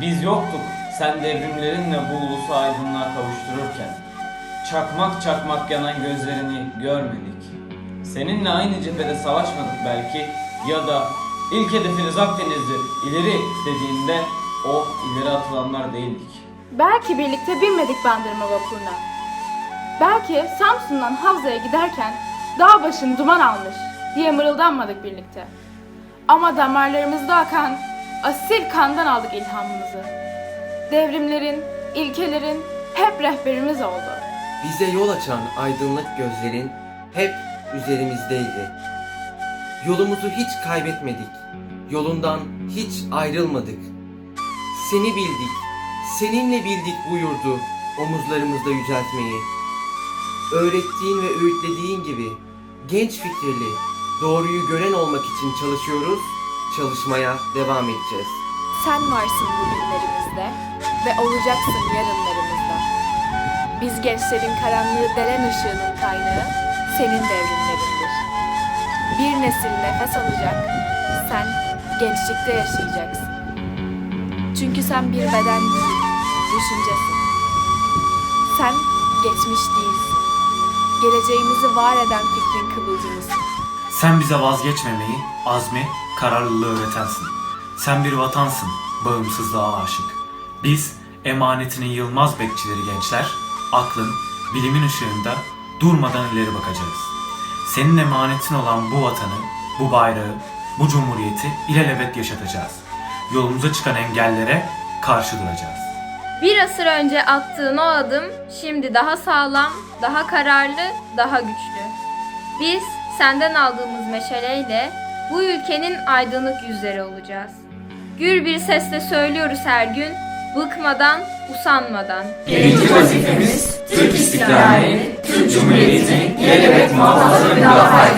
Biz yoktuk sen devrimlerinle bu ulusu aydınlığa kavuştururken. Çakmak çakmak yanan gözlerini görmedik. Seninle aynı cephede savaşmadık belki ya da ilk hedefiniz Akdeniz'dir ileri dediğinde o ileri atılanlar değildik. Belki birlikte binmedik bandırma vapuruna. Belki Samsun'dan Havza'ya giderken dağ başın duman almış diye mırıldanmadık birlikte. Ama damarlarımızda akan asil kandan aldık ilhamımızı. Devrimlerin, ilkelerin hep rehberimiz oldu. Bize yol açan aydınlık gözlerin hep üzerimizdeydi. Yolumuzu hiç kaybetmedik. Yolundan hiç ayrılmadık. Seni bildik, seninle bildik bu yurdu omuzlarımızda yüceltmeyi. Öğrettiğin ve öğütlediğin gibi genç fikrili, doğruyu gören olmak için çalışıyoruz, çalışmaya devam edeceğiz. Sen varsın bugünlerimizde ve olacaksın yarınlarımızda. Biz gençlerin karanlığı delen ışığının kaynağı senin devrimlerindir. Bir nesil nefes alacak, sen gençlikte yaşayacaksın. Çünkü sen bir beden değil, düşüncesin. Sen geçmiş değilsin. Geleceğimizi var eden fikrin kıvılcımısın. Sen bize vazgeçmemeyi, azmi, kararlılığı öğretensin. Sen bir vatansın, bağımsızlığa aşık. Biz emanetinin yılmaz bekçileri gençler, aklın, bilimin ışığında durmadan ileri bakacağız. Senin emanetin olan bu vatanı, bu bayrağı, bu cumhuriyeti ilelebet yaşatacağız. Yolumuza çıkan engellere karşı duracağız. Bir asır önce attığın o adım şimdi daha sağlam, daha kararlı, daha güçlü. Biz senden aldığımız meşaleyle bu ülkenin aydınlık yüzleri olacağız. Gür bir sesle söylüyoruz her gün, bıkmadan, usanmadan. Birinci vazifemiz Türk istiklalini, Türk Cumhuriyeti'ni ilelebet muhafaza ve müdafaa.